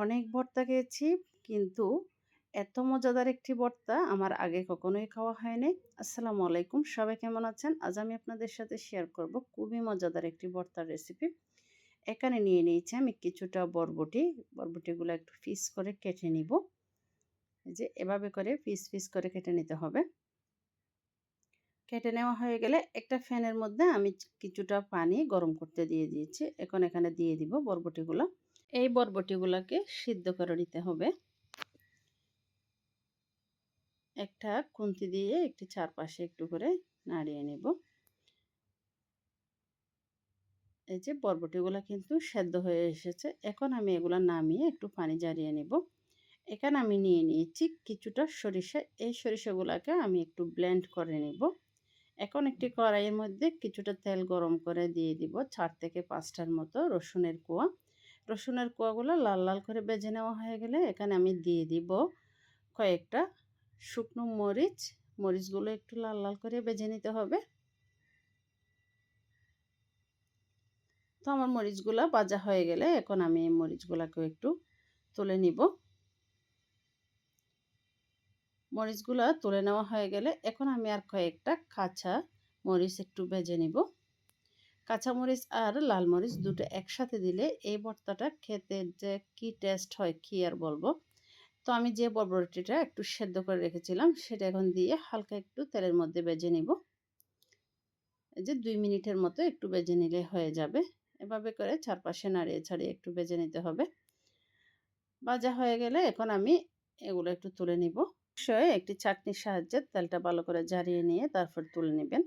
অনেক ভর্তা খেয়েছি, কিন্তু এত মজাদার একটি ভর্তা আমার আগে কখনোই খাওয়া হয়নি। আসসালামু আলাইকুম, সবাই কেমন আছেন? আজ আমি আপনাদের সাথে শেয়ার করব খুবই মজাদার একটি ভর্তার রেসিপি এখানে নিয়ে নিয়েছি আমি কিছুটা বরবটি। বরবটিগুলো একটু পিস করে কেটে নিব। যে এভাবে করে পিস পিস করে কেটে নিতে হবে। কেটে নেওয়া হয়ে গেলে একটা ফ্যানের মধ্যে আমি কিছুটা পানি গরম করতে দিয়ে দিয়েছি। এখন এখানে দিয়ে দিব বরবটিগুলো। এই বরবটিগুলোকে সিদ্ধ করে নিতে হবে। একটা খুন্তি দিয়ে একটি চারপাশে একটু করে নাড়িয়ে নেব। এই যে বরবটিগুলো কিন্তু সেদ্ধ হয়ে এসেছে, এখন আমি এগুলো নামিয়ে একটু পানি জারিয়ে নেব। এখানে আমি নিয়ে নিয়েছি কিছুটা সরিষা, এই সরিষাগুলোকে আমি একটু ব্লেন্ড করে নেব। এখন একটি কড়াইয়ের মধ্যে কিছুটা তেল গরম করে দিয়ে দিব, চার থেকে পাঁচটার মতো রসুনের কুয়া। রসুনের কোয়াগুলো লাল লাল করে বেজে নেওয়া হয়ে গেলে এখানে আমি দিয়ে দিব কয়েকটা শুকনো মরিচ। মরিচগুলো একটু লাল লাল করে বেজে নিতে হবে। তো আমার মরিচগুলো বাজা হয়ে গেলে এখন আমি এই মরিচগুলোকেও একটু তুলে নিব। মরিচগুলো তুলে নেওয়া হয়ে গেলে এখন আমি আর কয়েকটা কাঁচা মরিচ একটু বেজে নিব। কাঁচামরিচ আর লাল মরিচ দুটো একসাথে দিলে এই ভর্তাটা খেতে যে কি টেস্ট হয়, কি আর বলব? তো আমি যে বরবটিটা একটু সেদ্ধ করে রেখেছিলাম, সেটা এখন দিয়ে হালকা একটু তেলের মধ্যে বেজে নিব। যে দুই মিনিটের মতো একটু বেজে নিলে হয়ে যাবে। এভাবে করে চারপাশে নাড়িয়ে ছাড়িয়ে একটু বেজে নিতে হবে। ভাজা হয়ে গেলে এখন আমি এগুলো একটু তুলে নিব। অবশ্যই একটি চাটনির সাহায্যে তেলটা ভালো করে জ্বারিয়ে নিয়ে তারপর তুলে নেবেন।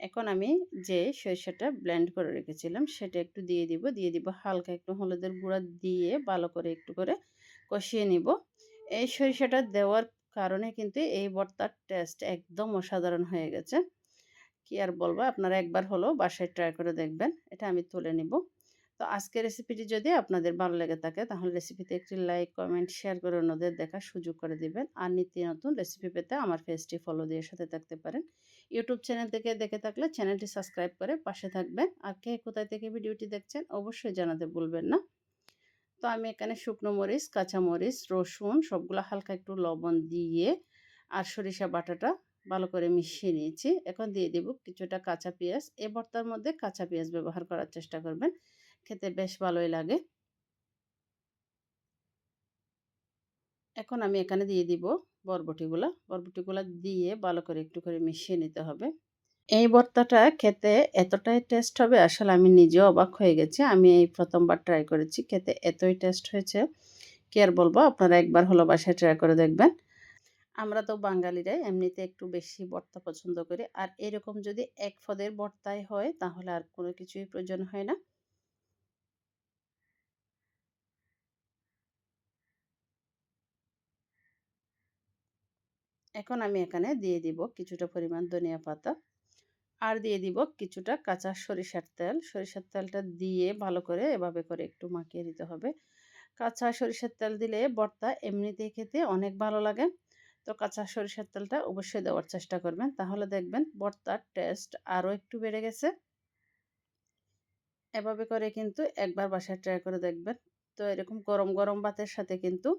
এখন আমি যে সরিষাটা ব্লেন্ড করে রেখেছিলাম, সেটা একটু দিয়ে দিব দিয়ে দিব হালকা একটু হলুদের গুঁড়া দিয়ে ভালো করে একটু করে কষিয়ে নিব। এই সরিষাটা দেওয়ার কারণে কিন্তু এই ভর্তার টেস্ট একদম অসাধারণ হয়ে গেছে। কি আর বলব, আপনারা একবার হলো বাসায় ট্রাই করে দেখবেন, এটা আমি তুলে নিব। তো আজকের রেসিপিটি যদি আপনাদের ভালো লেগে থাকে, তাহলে রেসিপিতে একটি লাইক কমেন্ট শেয়ার করে অন্যদের দেখার সুযোগ করে দিবেন। আর নিত্য নতুন রেসিপি পেতে আমার ফেসটি ফলো দিয়ে সাথে থাকতে পারেন। ইউটিউব চ্যানেল থেকে দেখে থাকলে চ্যানেলটি সাবস্ক্রাইব করে পাশে থাকবেন। আর কে কোথায় থেকে ভিডিওটি দেখছেন, অবশ্যই জানাতে ভুলবেন না। তো আমি এখানে শুকনো মরিচ, কাঁচা মরিচ, রসুন সবগুলো হালকা একটু লবণ দিয়ে আর সরিষা বাটাটা ভালো করে মিশিয়ে নিয়েছি। এখন দিয়ে দেব কিছুটা কাঁচা পেঁয়াজ। এ ভর্তার মধ্যে কাঁচা পেঁয়াজ ব্যবহার করার চেষ্টা করবেন। খেতে বেশ ভালোই লাগে। এখন আমি এখানে দিয়ে দিব বরবটিগুলো। বরবটিগুলো দিয়ে ভালো করে একটু করে মিশিয়ে নিতে হবে। এই ভর্তাটা খেতে এতটাই টেস্ট হবে, আসলে আমি নিজেও অবাক হয়ে গেছি। আমি এই প্রথমবার ট্রাই করেছি, খেতে এতই টেস্ট হয়েছে কি আর বলব? আপনারা একবার হলো বাসায় ট্রাই করে দেখবেন। আমরা তো বাঙালিরাই, এমনিতে একটু বেশি ভর্তা পছন্দ করি। আর এরকম যদি এক ফদের ভর্তাই হয়, তাহলে আর কোনো কিছুই প্রয়োজন হয় না। এখন আমি এখানে দিয়ে দিব কিছুটা পরিমাণ ধনিয়া পাতা। আর দিয়ে দিব কিছুটা কাঁচা সরিষার তেল। সরিষার তেলটা দিয়ে ভালো করে এভাবে করে একটু মাখিয়ে দিতে হবে। কাঁচা সরিষার তেল দিলে বর্তা এমনিতেই খেতে অনেক ভালো লাগে। তো কাঁচা সরিষার তেলটা অবশ্যই দেওয়ার চেষ্টা করবেন। তাহলে দেখবেন বর্তার টেস্ট আরও একটু বেড়ে গেছে। এভাবে করে কিন্তু একবার বাসায় ট্রাই করে দেখবেন। তো এরকম গরম গরম ভাতের সাথে কিন্তু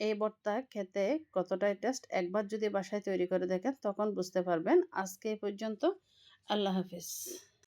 এই ভর্তা খেতে কতটাই টেস্ট একবার যদি বাসায় তৈরি করে দেখেন, তখন বুঝতে পারবেন। আজকে এই পর্যন্ত। আল্লাহ হাফিজ।